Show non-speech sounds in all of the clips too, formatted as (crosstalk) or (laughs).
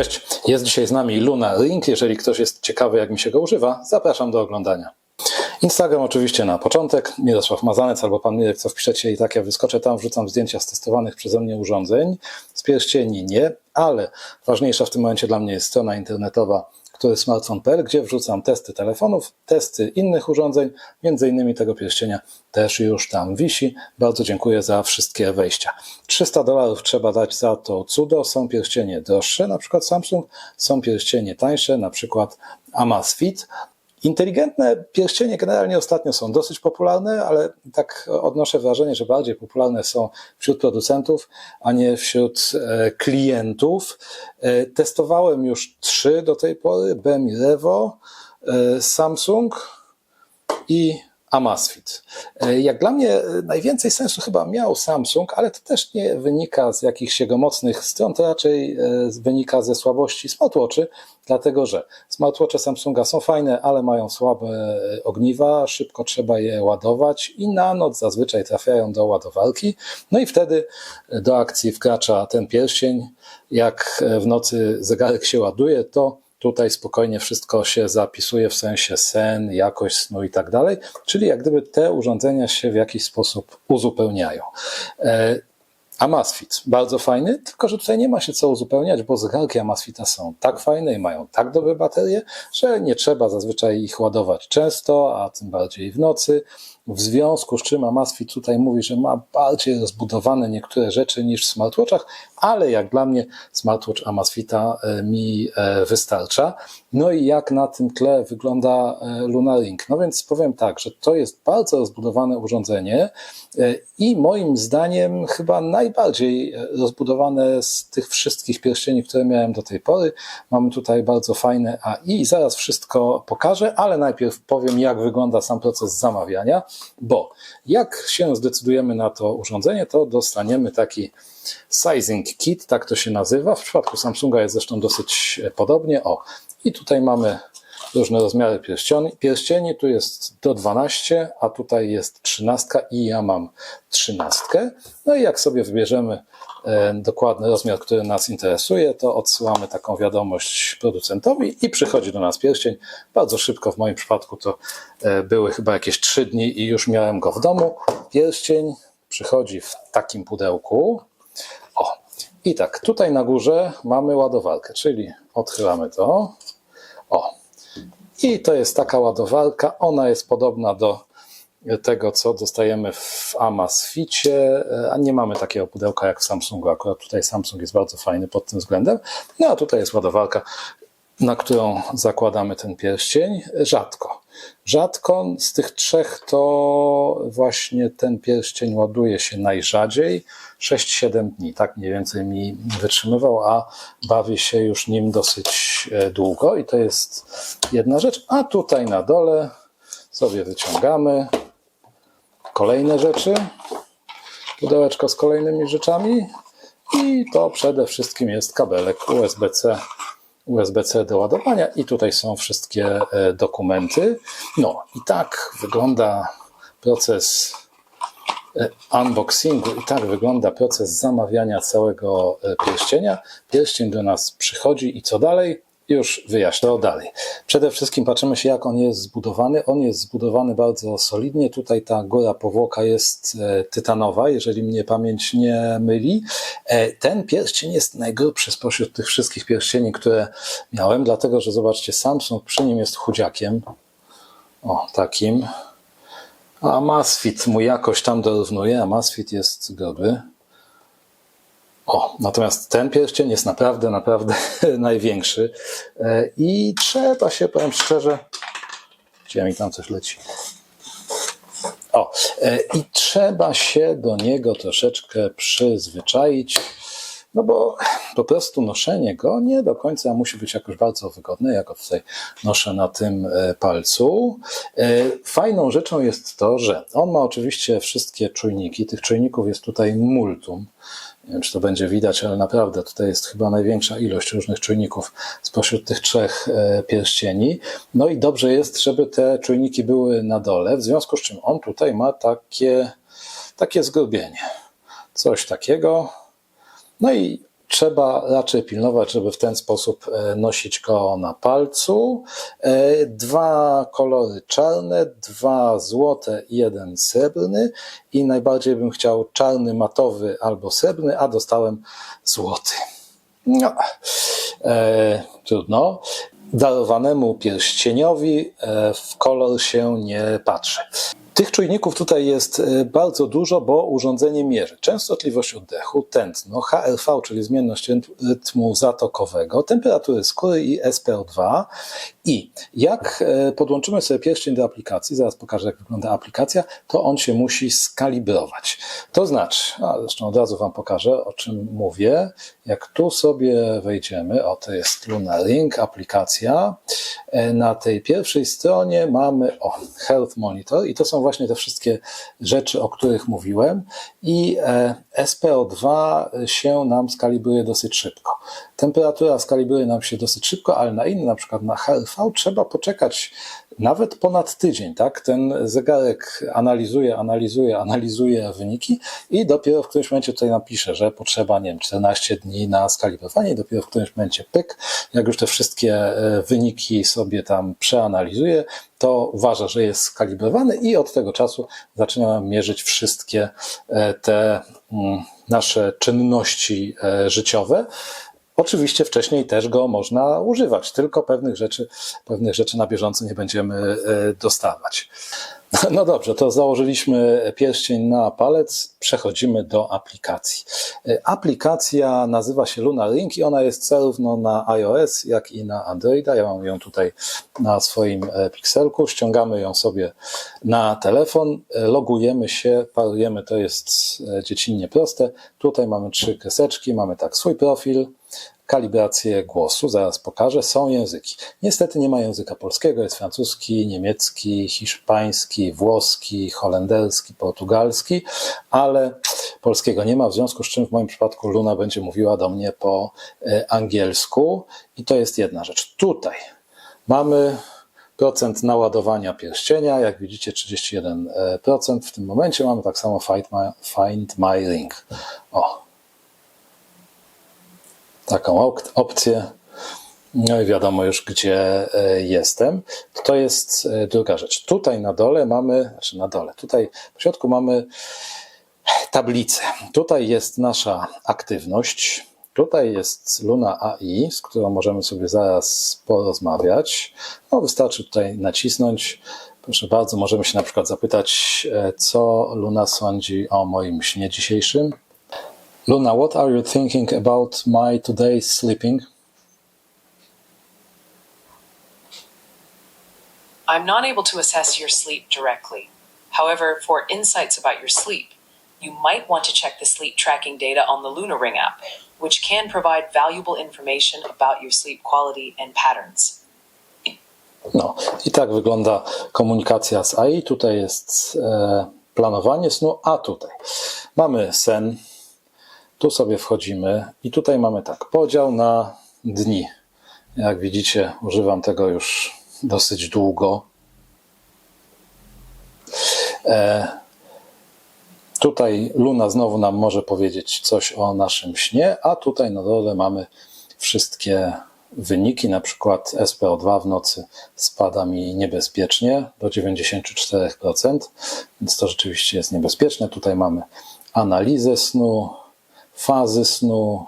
Cześć, jest dzisiaj z nami Luna Ring. Jeżeli ktoś jest ciekawy, jak mi się go używa, zapraszam do oglądania. Instagram oczywiście na początek, Mirosław Mazanec albo Pan Mirek, co wpiszecie i tak ja wyskoczę tam, wrzucam zdjęcia z testowanych przeze mnie urządzeń. Z pierścieni nie, ale ważniejsza w tym momencie dla mnie jest strona internetowa który smartphone.pl, gdzie wrzucam testy telefonów, testy innych urządzeń, między innymi tego pierścienia też już tam wisi. Bardzo dziękuję za wszystkie wejścia. 300 dolarów trzeba dać za to cudo. Są pierścienie droższe, na przykład Samsung, są pierścienie tańsze, na przykład Amazfit. Inteligentne pierścienie generalnie ostatnio są dosyć popularne, ale tak odnoszę wrażenie, że bardziej popularne są wśród producentów, a nie wśród e, klientów. E, testowałem już trzy do tej pory: Bemi Revo, e, Samsung i Amazfit. Jak dla mnie najwięcej sensu chyba miał Samsung, ale to też nie wynika z jakichś jego mocnych stron, to raczej wynika ze słabości smartwatchy, dlatego że smartwatche Samsunga są fajne, ale mają słabe ogniwa, szybko trzeba je ładować i na noc zazwyczaj trafiają do ładowarki. No i wtedy do akcji wkracza ten pierścień. Jak w nocy zegarek się ładuje, to Tutaj spokojnie wszystko się zapisuje w sensie sen, jakość snu i tak dalej, czyli jak gdyby te urządzenia się w jakiś sposób uzupełniają. Amazfit, bardzo fajny, tylko że tutaj nie ma się co uzupełniać, bo zegarki Amazfita są tak fajne i mają tak dobre baterie, że nie trzeba zazwyczaj ich ładować często, a tym bardziej w nocy. W związku z czym Amazfit tutaj mówi, że ma bardziej rozbudowane niektóre rzeczy niż w smartwatchach, ale jak dla mnie smartwatch Amazfita e, mi e, wystarcza. No i jak na tym tle wygląda e, Luna? No więc powiem tak, że to jest bardzo rozbudowane urządzenie i moim zdaniem chyba najbardziej rozbudowane z tych wszystkich pierścieni, które miałem do tej pory. Mamy tutaj bardzo fajne AI zaraz wszystko pokażę, ale najpierw powiem jak wygląda sam proces zamawiania bo jak się zdecydujemy na to urządzenie, to dostaniemy taki sizing kit, tak to się nazywa. W przypadku Samsunga jest zresztą dosyć podobnie. O, i tutaj mamy różne rozmiary pierścieni. pierścieni. Tu jest do 12, a tutaj jest 13 i ja mam 13. No i jak sobie wybierzemy e, dokładny rozmiar, który nas interesuje, to odsyłamy taką wiadomość producentowi i przychodzi do nas pierścień. Bardzo szybko, w moim przypadku to e, były chyba jakieś 3 dni i już miałem go w domu. Pierścień przychodzi w takim pudełku. O, i tak, tutaj na górze mamy ładowarkę, czyli odchylamy to. O, i to jest taka ładowarka. Ona jest podobna do tego, co dostajemy w Amazficie, a nie mamy takiego pudełka jak w Samsungu. Akurat tutaj Samsung jest bardzo fajny pod tym względem. No a tutaj jest ładowarka, na którą zakładamy ten pierścień. Rzadko. Rzadko z tych trzech to właśnie ten pierścień ładuje się najrzadziej. 6-7 dni, tak mniej więcej mi wytrzymywał, a bawi się już nim dosyć e, długo i to jest jedna rzecz. A tutaj na dole sobie wyciągamy kolejne rzeczy, pudełeczko z kolejnymi rzeczami i to przede wszystkim jest kabelek USB-C USB-C do ładowania i tutaj są wszystkie e, dokumenty. No i tak wygląda proces e, unboxingu i tak wygląda proces zamawiania całego e, pierścienia. Pierścień do nas przychodzi i co dalej? Już wyjaśnię dalej. Przede wszystkim patrzymy się, jak on jest zbudowany. On jest zbudowany bardzo solidnie. Tutaj ta góra powłoka jest e, tytanowa, jeżeli mnie pamięć nie myli. E, ten pierścień jest najgrubszy spośród tych wszystkich pierścieni, które miałem, dlatego że zobaczcie, Samsung przy nim jest chudziakiem. O, takim. A Amazfit mu jakoś tam dorównuje. Amazfit jest gruby. O, natomiast ten pierścień jest naprawdę, naprawdę (laughs) największy e, i trzeba się, powiem szczerze, gdzie mi tam coś leci. O, e, i trzeba się do niego troszeczkę przyzwyczaić, no bo po prostu noszenie go nie do końca musi być jakoś bardzo wygodne. Ja go tutaj noszę na tym e, palcu. Fajną rzeczą jest to, że on ma oczywiście wszystkie czujniki. Tych czujników jest tutaj multum. Nie wiem, czy to będzie widać, ale naprawdę tutaj jest chyba największa ilość różnych czujników spośród tych trzech e, pierścieni. No i dobrze jest, żeby te czujniki były na dole, w związku z czym on tutaj ma takie, takie zgrubienie. Coś takiego. No i trzeba raczej pilnować, żeby w ten sposób e, nosić go na palcu. E, Dwa kolory czarne, dwa złote i jeden srebrny i najbardziej bym chciał czarny, matowy albo srebrny, a dostałem złoty. No, e, trudno. Darowanemu pierścieniowi e, w kolor się nie patrzy. Tych czujników tutaj jest e, bardzo dużo, bo urządzenie mierzy częstotliwość oddechu, tętno, HRV, czyli zmienność rytm- rytmu zatokowego, temperatury skóry i SPO2. I jak e, podłączymy sobie pierścień do aplikacji, zaraz pokażę jak wygląda aplikacja, to on się musi skalibrować. To znaczy, a zresztą od razu Wam pokażę o czym mówię. Jak tu sobie wejdziemy, o to jest Luna Ring, aplikacja. E, Na tej pierwszej stronie mamy o, Health Monitor i to są właśnie te wszystkie rzeczy, o których mówiłem. I e, SPO2 się nam skalibruje dosyć szybko. Temperatura skalibruje nam się dosyć szybko, ale na inne, na przykład na HRV, trzeba poczekać nawet ponad tydzień. Tak? Ten zegarek analizuje, analizuje, analizuje wyniki i dopiero w którymś momencie tutaj napisze, że potrzeba, nie wiem, 14 dni na skalibrowanie i dopiero w którymś momencie pyk, jak już te wszystkie e, wyniki sobie tam przeanalizuje, to uważa, że jest skalibrowany i od tego czasu zaczyna mierzyć wszystkie e, te mm, nasze czynności e, życiowe. Oczywiście wcześniej też go można używać, tylko pewnych rzeczy, pewnych rzeczy na bieżąco nie będziemy e, dostawać. (laughs) No dobrze, to założyliśmy pierścień na palec, przechodzimy do aplikacji. E, Aplikacja nazywa się Luna Ring i ona jest zarówno na iOS, jak i na Androida. Ja mam ją tutaj na swoim e, pikselku. Ściągamy ją sobie na telefon, logujemy się, parujemy, to jest dziecinnie proste. Tutaj mamy trzy kreseczki, mamy tak swój profil, kalibrację głosu, zaraz pokażę, są języki. Niestety nie ma języka polskiego, jest francuski, niemiecki, hiszpański, włoski, holenderski, portugalski, ale polskiego nie ma, w związku z czym w moim przypadku Luna będzie mówiła do mnie po e, angielsku i to jest jedna rzecz. Tutaj mamy procent naładowania pierścienia, jak widzicie 31% w tym momencie, mamy tak samo find my, find my ring. O, taką op- opcję. No i wiadomo już, gdzie e, jestem. To jest e, druga rzecz. Tutaj na dole mamy, znaczy na dole, tutaj w środku mamy tablicę. Tutaj jest nasza aktywność. Tutaj jest Luna AI, z którą możemy sobie zaraz porozmawiać. No, wystarczy tutaj nacisnąć. Proszę bardzo, możemy się na przykład zapytać, e, co Luna sądzi o moim śnie dzisiejszym. Luna, what are you thinking about my today's sleeping? I'm not able to assess your sleep directly. However, for insights about your sleep, you might want to check the sleep tracking data on the Luna Ring app, which can provide valuable information about your sleep quality and patterns. No i tak wygląda komunikacja z AI. Tutaj jest e, planowanie snu, a tutaj mamy sen. Tu sobie wchodzimy i tutaj mamy tak, podział na dni. Jak widzicie, używam tego już dosyć długo. E, tutaj Luna znowu nam może powiedzieć coś o naszym śnie, a tutaj na dole mamy wszystkie wyniki, na przykład SPO2 w nocy spada mi niebezpiecznie do 94%, więc to rzeczywiście jest niebezpieczne. Tutaj mamy analizę snu, fazy snu,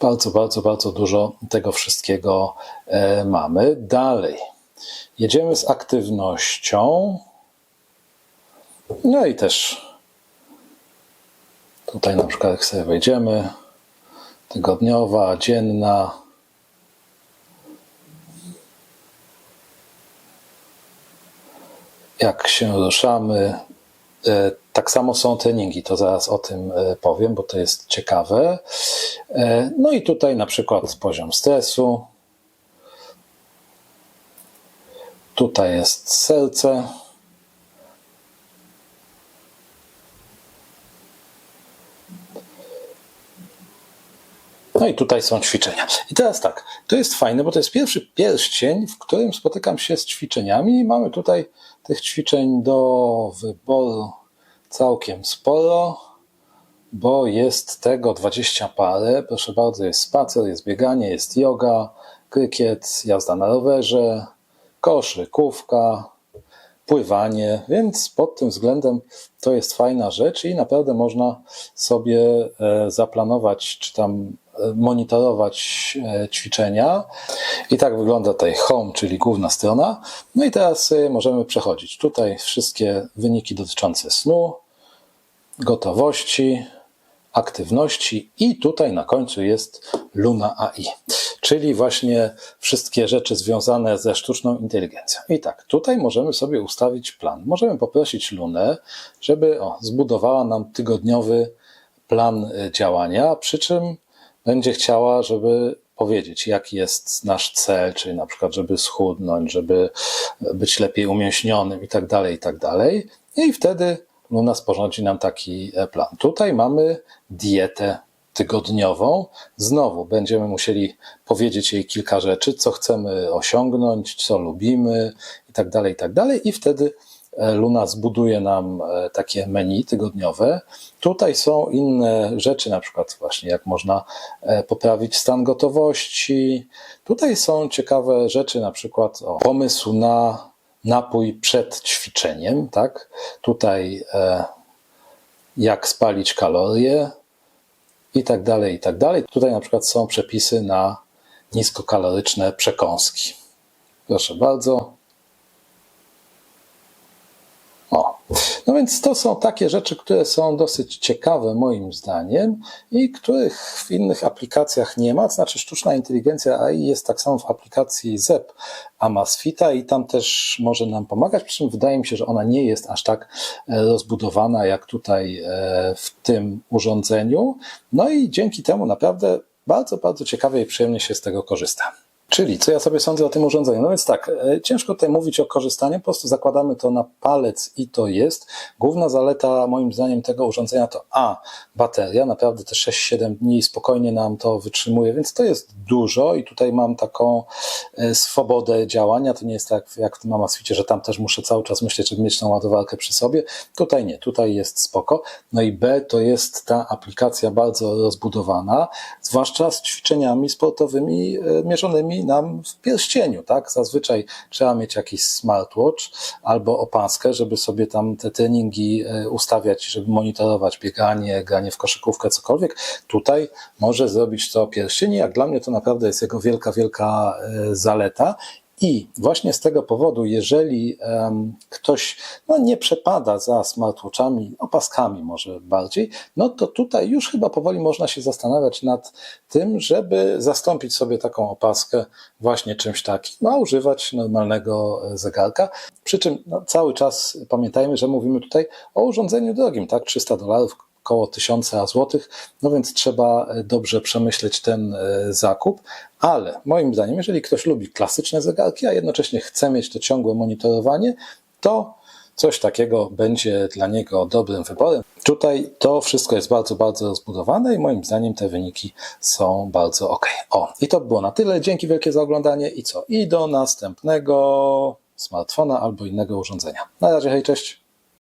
bardzo, bardzo, bardzo dużo tego wszystkiego e, mamy. Dalej. Jedziemy z aktywnością. No i też tutaj na przykład jak sobie wejdziemy, tygodniowa, dzienna. Jak się ruszamy, E, Tak samo są treningi, to zaraz o tym e, powiem, bo to jest ciekawe. E, No i tutaj na przykład poziom stresu. Tutaj jest serce. No i tutaj są ćwiczenia. I teraz tak, to jest fajne, bo to jest pierwszy pierścień, w którym spotykam się z ćwiczeniami mamy tutaj tych ćwiczeń do wyboru całkiem sporo. bo jest tego 20 parę. Proszę bardzo, jest spacer, jest bieganie, jest yoga, krykiet, jazda na rowerze, koszykówka, pływanie, więc pod tym względem to jest fajna rzecz i naprawdę można sobie e, zaplanować, czy tam e, monitorować e, ćwiczenia. I tak wygląda tutaj home, czyli główna strona. No i teraz możemy przechodzić. Tutaj wszystkie wyniki dotyczące snu, gotowości, aktywności i tutaj na końcu jest Luna AI, czyli właśnie wszystkie rzeczy związane ze sztuczną inteligencją. I tak, tutaj możemy sobie ustawić plan. Możemy poprosić Lunę, żeby o, zbudowała nam tygodniowy plan y, działania, przy czym będzie chciała, żeby powiedzieć, jaki jest nasz cel, czyli na przykład, żeby schudnąć, żeby być lepiej umięśnionym i tak dalej, i tak dalej. I wtedy Luna sporządzi nam taki e, plan. Tutaj mamy dietę tygodniową. Znowu będziemy musieli powiedzieć jej kilka rzeczy, co chcemy osiągnąć, co lubimy i tak tak dalej. I wtedy e, Luna zbuduje nam e, takie menu tygodniowe. Tutaj są inne rzeczy, na przykład właśnie jak można poprawić stan gotowości. Tutaj są ciekawe rzeczy, na przykład o, pomysł na napój przed ćwiczeniem, tak? Tutaj e, jak spalić kalorie i tak dalej, i tak dalej. Tutaj na przykład są przepisy na niskokaloryczne przekąski. Proszę bardzo. O. No więc to są takie rzeczy, które są dosyć ciekawe moim zdaniem i których w innych aplikacjach nie ma. Znaczy sztuczna inteligencja AI jest tak samo w aplikacji ZEP Amazfita i tam też może nam pomagać, przy czym wydaje mi się, że ona nie jest aż tak e, rozbudowana jak tutaj e, w tym urządzeniu. No i dzięki temu naprawdę bardzo, bardzo ciekawie i przyjemnie się z tego korzysta. Czyli co ja sobie sądzę o tym urządzeniu? No więc tak, e, ciężko tutaj mówić o korzystaniu, po prostu zakładamy to na palec i to jest. Główna zaleta moim zdaniem tego urządzenia to A, bateria, naprawdę te 6-7 dni spokojnie nam to wytrzymuje, więc to jest dużo i tutaj mam taką e, swobodę działania, to nie jest tak jak w tym Amazficie, że tam też muszę cały czas myśleć, żeby mieć tą ładowarkę przy sobie. Tutaj nie, tutaj jest spoko. No i B to jest ta aplikacja bardzo rozbudowana, zwłaszcza z ćwiczeniami sportowymi e, nam w pierścieniu, tak? Zazwyczaj trzeba mieć jakiś smartwatch albo opaskę, żeby sobie tam te treningi e, ustawiać, żeby monitorować bieganie, granie w koszykówkę, cokolwiek. Tutaj może zrobić to pierścień. Jak dla mnie to naprawdę jest jego wielka, wielka e, zaleta. I właśnie z tego powodu, jeżeli em, ktoś no, nie przepada za smartwatchami, opaskami może bardziej, no to tutaj już chyba powoli można się zastanawiać nad tym, żeby zastąpić sobie taką opaskę właśnie czymś takim, a używać normalnego e, zegarka. Przy czym no, cały czas pamiętajmy, że mówimy tutaj o urządzeniu drogim, tak? 300 dolarów około 1000 złotych, no więc trzeba e, dobrze przemyśleć ten e, zakup, ale moim zdaniem, jeżeli ktoś lubi klasyczne zegarki, a jednocześnie chce mieć to ciągłe monitorowanie, to coś takiego będzie dla niego dobrym wyborem. Tutaj to wszystko jest bardzo, bardzo rozbudowane i moim zdaniem te wyniki są bardzo ok. O, i to było na tyle. Dzięki wielkie za oglądanie i co? I do następnego smartfona albo innego urządzenia. Na razie, hej, cześć.